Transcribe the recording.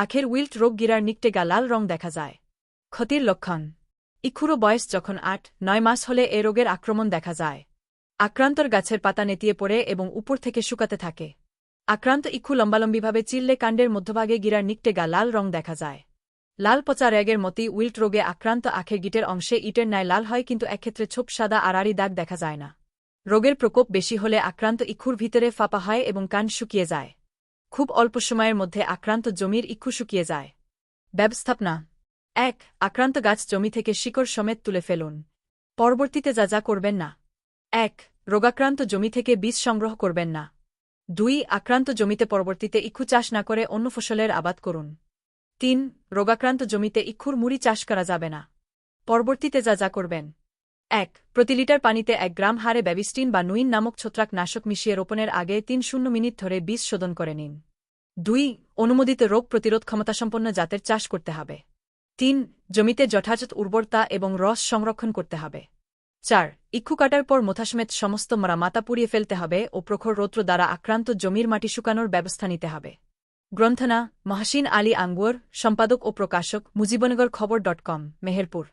আখের উইল্ট রোগ গিরার নিকটেগা লাল রং দেখা যায়। ক্ষতির লক্ষণ। ইক্ষুরো বয়স যখন আট, নয় মাস হলে এ রোগের আক্রমণ দেখা যায়। আক্রান্তর গাছের পাতা নেতিয়ে পড়ে এবং উপর থেকে শুকাতে থাকে। আক্রান্ত ইক্ষু লম্বালম্বিভাবে চিল্লে কাণ্ডের মধ্যভাগে গিরার নিকটেগা লাল রং দেখা যায়। লাল পচা র্যাগের মতি উইল্ট রোগে আক্রান্ত আখের গিটের অংশে ইটের ন্যায় লাল হয় কিন্তু একক্ষেত্রে ছোপ, সাদা আড়াড়ি দাগ দেখা যায় না। রোগের প্রকোপ বেশি হলে আক্রান্ত ইক্ষুর ভিতরে ফাঁপা হয় এবং কান শুকিয়ে যায়। খুব অল্প সময়ের মধ্যে আক্রান্ত জমির ইক্ষু শুকিয়ে যায়। ব্যবস্থাপনা। এক, আক্রান্ত গাছ জমি থেকে শিকড় সমেত তুলে ফেলুন। পরবর্তীতে যা যা করবেন না। এক, রোগাক্রান্ত জমি থেকে বীজ সংগ্রহ করবেন না। দুই, আক্রান্ত জমিতে পরবর্তীতে ইক্ষু চাষ না করে অন্য ফসলের আবাদ করুন। তিন, রোগাক্রান্ত জমিতে ইক্ষুর মুড়ি চাষ করা যাবে না। পরবর্তীতে যা যা করবেন। এক, প্রতি লিটার পানিতে এক গ্রাম হারে ব্যাবিস্টিন বা নুইন নামক ছত্রাক নাশক মিশিয়ে রোপণের আগে তিন শূন্য মিনিট ধরে বীজ শোধন করে নিন। দুই, অনুমোদিত রোগ প্রতিরোধ ক্ষমতাসম্পন্ন জাতের চাষ করতে হবে। তিন, জমিতে যথাযথ উর্বরতা এবং রস সংরক্ষণ করতে হবে। চার, ইক্ষু কাটার পর মোথাসমেত সমস্ত মরা মাতা পুড়িয়ে ফেলতে হবে ও প্রখর রৌদ্র দ্বারা আক্রান্ত জমির মাটি শুকানোর ব্যবস্থা নিতে হবে। গ্রন্থনা, মহাসিন আলী আঙ্গুয়ার সম্পাদক ও প্রকাশক, মুজিবনগর খবর ডট কম, মেহেরপুর।